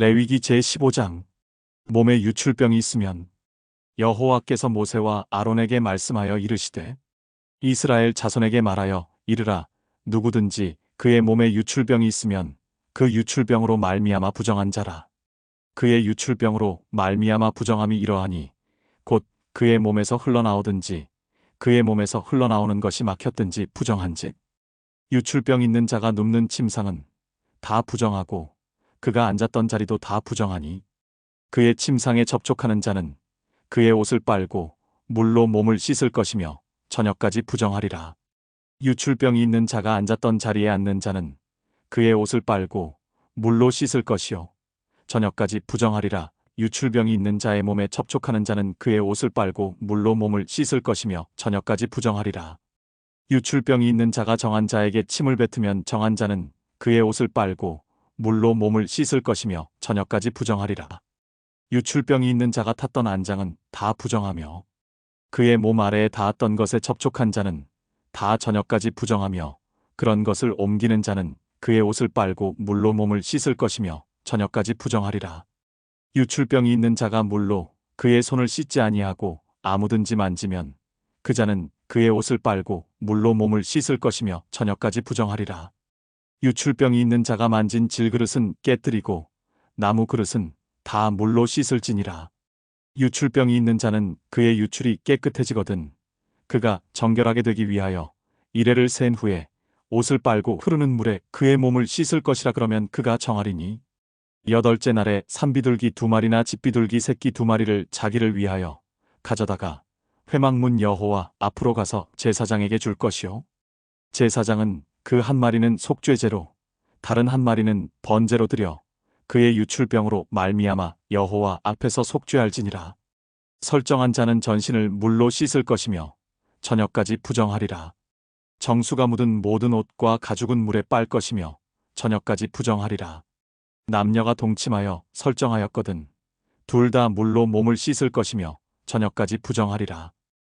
레위기 제15장. 몸에 유출병이 있으면 여호와께서 모세와 아론에게 말씀하여 이르시되 이스라엘 자손에게 말하여 이르라. 누구든지 그의 몸에 유출병이 있으면 그 유출병으로 말미암아 부정한 자라. 그의 유출병으로 말미암아 부정함이 이러하니 곧 그의 몸에서 흘러나오든지 그의 몸에서 흘러나오는 것이 막혔든지 부정한즉 유출병 있는 자가 눕는 침상은 다 부정하고 그가 앉았던 자리도 다 부정하니 그의 침상에 접촉하는 자는 그의 옷을 빨고 물로 몸을 씻을 것이며 저녁까지 부정하리라. 유출병이 있는 자가 앉았던 자리에 앉는 자는 그의 옷을 빨고 물로 씻을 것이요 저녁까지 부정하리라. 유출병이 있는 자의 몸에 접촉하는 자는 그의 옷을 빨고 물로 몸을 씻을 것이며 저녁까지 부정하리라. 유출병이 있는 자가 정한 자에게 침을 뱉으면 정한 자는 그의 옷을 빨고 물로 몸을 씻을 것이며 저녁까지 부정하리라. 유출병이 있는 자가 탔던 안장은 다 부정하며 그의 몸 아래에 닿았던 것에 접촉한 자는 다 저녁까지 부정하며 그런 것을 옮기는 자는 그의 옷을 빨고 물로 몸을 씻을 것이며 저녁까지 부정하리라. 유출병이 있는 자가 물로 그의 손을 씻지 아니하고 아무든지 만지면 그 자는 그의 옷을 빨고 물로 몸을 씻을 것이며 저녁까지 부정하리라. 유출병이 있는 자가 만진 질그릇은 깨뜨리고 나무 그릇은 다 물로 씻을지니라. 유출병이 있는 자는 그의 유출이 깨끗해지거든 그가 정결하게 되기 위하여 이래를 센 후에 옷을 빨고 흐르는 물에 그의 몸을 씻을 것이라 그러면 그가 정하리니 여덟째 날에 산비둘기 두 마리나 집비둘기 새끼 두 마리를 자기를 위하여 가져다가 회막문 여호와 앞으로 가서 제사장에게 줄 것이요 제사장은 그 한 마리는 속죄제로 다른 한 마리는 번제로 드려 그의 유출병으로 말미암아 여호와 앞에서 속죄할지니라. 설정한 자는 전신을 물로 씻을 것이며 저녁까지 부정하리라. 정수가 묻은 모든 옷과 가죽은 물에 빨 것이며 저녁까지 부정하리라. 남녀가 동침하여 설정하였거든 둘 다 물로 몸을 씻을 것이며 저녁까지 부정하리라